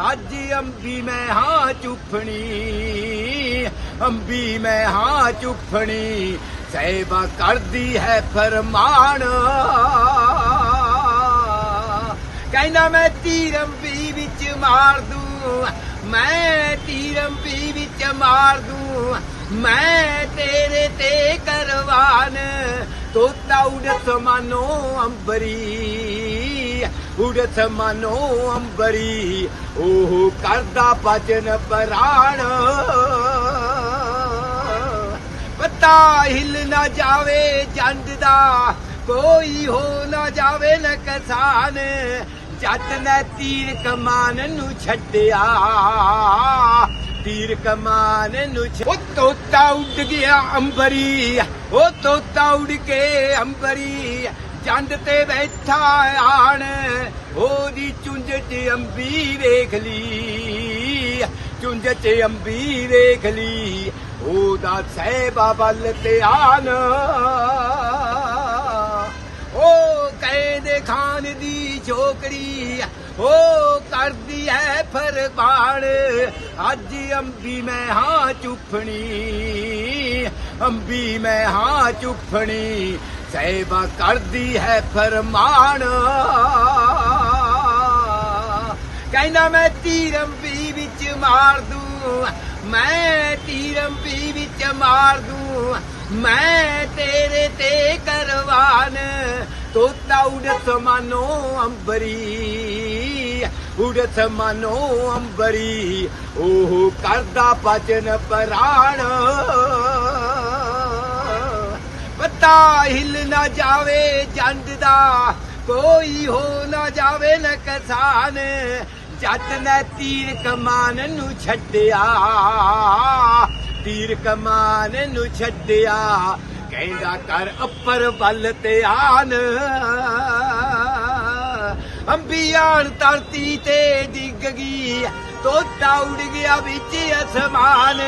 ਅੱਜ ਅੰਬੀ ਮੈਂ ਹਾਂ ਚੁੱਫਣੀ, ਅੰਬੀ ਮੈਂ ਹਾਂ ਚੁੱਫਣੀ ਸੇਵਾ ਕਰਦੀ ਹੈ ਫਰਮਾਨ। ਕਹਿੰਦਾ ਮੈਂ ਤੀਰ ਅੰਬੀ ਵਿੱਚ ਮਾਰ ਦੂੰ, ਮੈਂ ਤੀਰ ਅੰਬੀ ਵਿੱਚ ਮਾਰ ਦੂੰ, ਮੈਂ ਤੇਰੇ ਤੇ ਕਰਵਾਨ, ਤੋਤਾ ਉਡਤ ਮਾਨੋ ਅੰਬਰੀ। ਉਡਤ ਮਨੋ ਅੰਬਰੀ, ਉਹ ਕਰਦਾ ਬਚਨ ਪ੍ਰਾਣ। ਪਤਾ ਹਿਲ ਨਾ ਜਾਵੇ ਜੰਡ ਦਾ, ਕੋਈ ਹੋ ਨਾ ਜਾਵੇ ਨ ਕਸਾਨ ਜੱਟ ਨੇ ਤੀਰ ਕਮਾਨ ਨੂੰ ਛੱਡਿਆ, ਤੀਰ ਕਮਾਨ ਨੂੰ ਛ- ਉਹ ਤੋਤਾ ਉੱਡ ਗਿਆ ਅੰਬਰੀ, ਉਹ ਤੋਤਾ ਉੱਡ ਕੇ ਅੰਬਰੀ। ਚੰਦ ਤੇ ਬੈਠਾ ਆਣ, ਉਹਦੀ ਚੁੰਝ ਚ ਅੰਬੀ ਵੇਖ ਲਈ ਚੁੰਝ ਚ ਅੰਬੀ ਵੇਖ ਲਈ ਉਹਦਾ ਸਹਿਬਾ ਵੱਲ ਤੇ ਆਨ ਉਹ ਖਾਨ ਦੀ ਛੋਕਰੀ ਉਹ ਕਰਦੀ ਹੈ ਫਰਮਾਨ। ਅੱਜ ਅੰਬੀ ਮੈਂ ਹਾਂ ਚੁੱਫਣੀ, ਅੰਬੀ ਮੈਂ ਹਾਂ ਚੁੱਫਣੀ, ਸਹਿਬਾ ਕਰਦੀ ਹੈ ਫਰਮਾਨ। ਕਹਿੰਦਾ ਮੈਂ ਤੀਰ ਅੰਬੀ ਵਿੱਚ ਮਾਰ ਦੂੰ, ਮੈਂ ਤੀਰ ਅੰਬੀ ਵਿੱਚ ਮਾਰ ਦੂੰ, ਮੈਂ ਤੇਰੇ ਤੇ ਕਰਵਾਨ। ਤੋਤਾ ਉਡਤ ਮਨੋ ਅੰਬਰੀ ਉਡਤ ਮਨੋ ਅੰਬਰੀ। ਉਹ ਕਰਦਾ ਬਚਨ ਪ੍ਰਾਣ। ਪਤਾ ਹਿੱਲ ਨਾ ਜਾਵੇ ਜੰਡ ਦਾ, ਕੋਈ ਹੋ ਨਾ ਜਾਵੇ ਨਾ ਕਿਸਾਨ ਜੱਟ ਨੇ ਤੀਰ ਕਮਾਨ ਨੂੰ ਛੱਡਿਆ, ਤੀਰ ਕਮਾਨ ਨੂੰ ਛੱਡਿਆ। ਕਹਿੰਦਾ ਕਰ ਅੱਪਰ ਵੱਲ ਤੇ ਆਨ ਅੰਬੀਆਨ ਧਰਤੀ ਤੇ ਡਿੱਗ ਗਈ, ਤੋਤਾ ਉੜ ਗਿਆ ਵਿੱਚ ਅਸਮਾਨ।